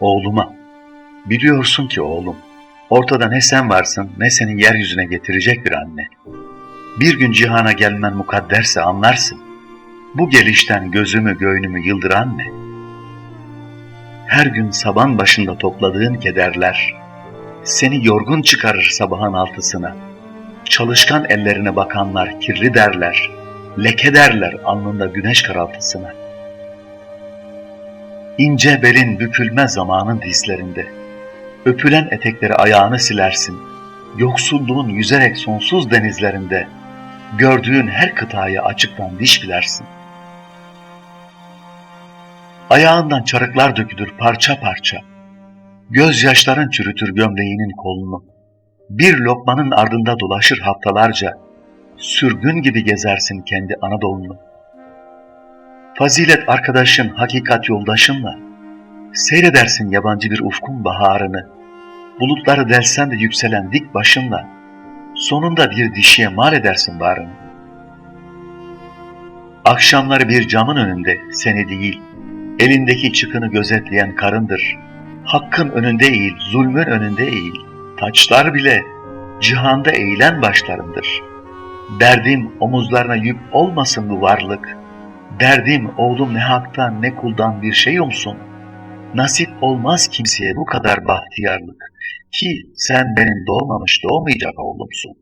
Oğluma. Biliyorsun ki oğlum, ortada ne sen varsın ne senin yeryüzüne getirecek bir anne. Bir gün cihana gelmen mukadderse anlarsın. Bu gelişten gözümü göynümü yıldıran ne? Her gün saban başında topladığın kederler, seni yorgun çıkarır sabahın altısına. Çalışkan ellerine bakanlar kirli derler, leke derler alnında güneş karaltısına. İnce belin bükülme zamanın dizlerinde. Öpülen etekleri ayağını silersin. Yoksulluğun yüzerek sonsuz denizlerinde. Gördüğün her kıtayı açıktan diş bilersin. Ayağından çarıklar dökülür parça parça. Gözyaşların çürütür gömleğinin kolunu. Bir lokmanın ardında dolaşır haftalarca. Sürgün gibi gezersin kendi Anadolu'nu. Fazilet arkadaşın, hakikat yoldaşınla seyredersin yabancı bir ufkun baharını. Bulutları delsen de yükselen dik başınla sonunda bir dişiye mal edersin varını. Akşamları bir camın önünde seni değil, elindeki çıkını gözetleyen karındır. Hakkın önünde eğil, zulmün önünde eğil. Taçlar bile cihanda eğilen başlarındır. Derdim omuzlarına yük olmasın bu varlık. Derdim oğlum ne haktan ne kuldan bir şey umsun. Nasip olmaz kimseye bu kadar bahtiyarlık. Ki sen benim doğmamış doğmayacak oğlumsun.